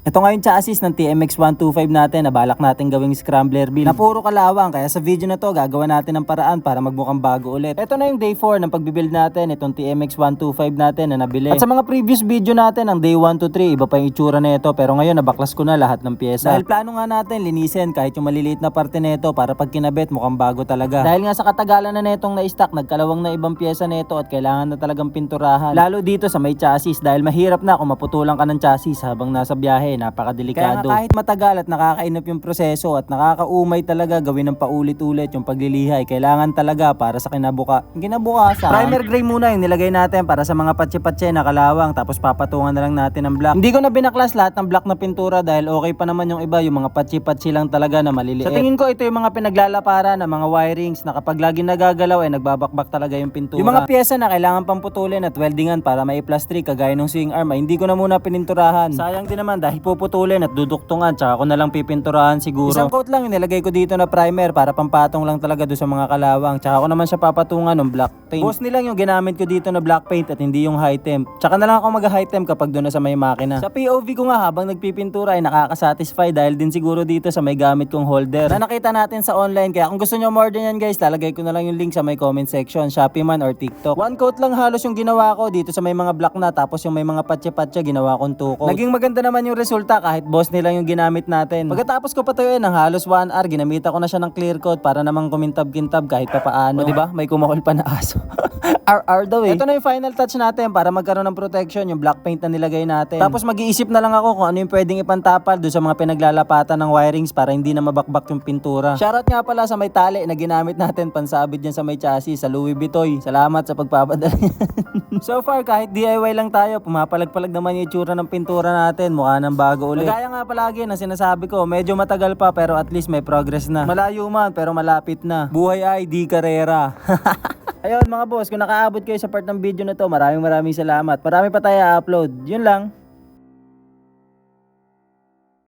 Ito nga yung chassis ng TMX 125 natin na balak natin gawing scrambler build. Na puro kalawang kaya sa video na to gagawa natin ng paraan para magmukhang bago ulit. Ito na yung day 4 ng pagbibuild natin itong TMX 125 natin na nabili. At sa mga previous video natin ang day 1 to 3 iba pa yung itsura na ito pero ngayon nabaklas ko na lahat ng pyesa. Dahil plano nga natin linisin kahit yung maliliit na parte nito para pag kinabit mukhang bago talaga. Dahil nga sa katagalan na netong na-stock nagkalawang na ibang pyesa nito at kailangan na talagang pinturahan. Lalo dito sa may chassis dahil mahirap na kung maputulan ka ng chassis habang nasa biyahe napakadelikado. Kaya nga kahit matagal at nakakainip yung proseso at nakakaumay talaga gawin ng paulit-ulit yung paglilihay kailangan talaga para sa kinabuka. Kinabukasan. Primer gray muna yung nilagay natin para sa mga patse-patse na kalawang tapos papatungan na lang natin ng black. Hindi ko na binaklas lahat ng black na pintura dahil okay pa naman yung iba yung mga patse-patse lang talaga na maliliit. Sa tingin ko ito yung mga pinaglalapara ng mga wirings na kapag lagi nagagalaw ay nagbabakbak talaga yung pintura. Yung mga pyesa na kailangan pang putulin at weldingan para may plastrik kagaya ng swing arm ay hindi ko na muna pininturahan. Sayang din naman dahil puputulin at duduktungan tsaka ko na lang pipinturahan siguro. Isang coat lang yung nilagay ko dito na primer para pampatong lang talaga doon sa mga kalawang. Tsaka ko naman siya papatungan ng black paint. Boss nilang yung ginamit ko dito na black paint at hindi yung high temp. Tsaka na lang ako mag high temp kapag doon na sa may makina. Sa POV ko nga habang nagpipintura ay nakakasatisfy dahil din siguro dito sa may gamit kong holder. Na nakita natin sa online kaya kung gusto nyo order yan guys lalagay ko na lang yung link sa may comment section Shopee man or TikTok. One coat lang halos yung ginawa ko dito sa may mga black na tapos yung may mga patya-patya ginawa kong two coat. Naging maganda naman yung resulta kahit boss nilang yung ginamit natin. Pagkatapos ko patuyuin ng halos 1 hour ginamita ko na siya ng clear coat para namang kumintab-kintab kahit papaano. O diba? May kumakol pa na aso. RR daw eh. Ito na yung final touch natin para magkaroon ng protection, yung black paint na nilagay natin. Tapos mag-iisip na lang ako kung ano yung pwedeng ipantapal doon sa mga pinaglalapatan ng wirings para hindi na mabakbak yung pintura. Shoutout nga pala sa may tali na ginamit natin pansabit dyan sa may chassis sa Louis Vuitton. Salamat sa pagpapadala. so far kahit DIY lang tayo, pumapalag-palag naman yung itsura ng pintura natin. Mukha ng bago ulit. Kaya nga palagi na sinasabi ko, medyo matagal pa pero at least may progress na. Malayo man pero malapit na. Buhay ay di karera. Ayun mga boss, kung nakaabot kayo sa part ng video na to, maraming maraming salamat. Marami pa tayo upload. Yun lang.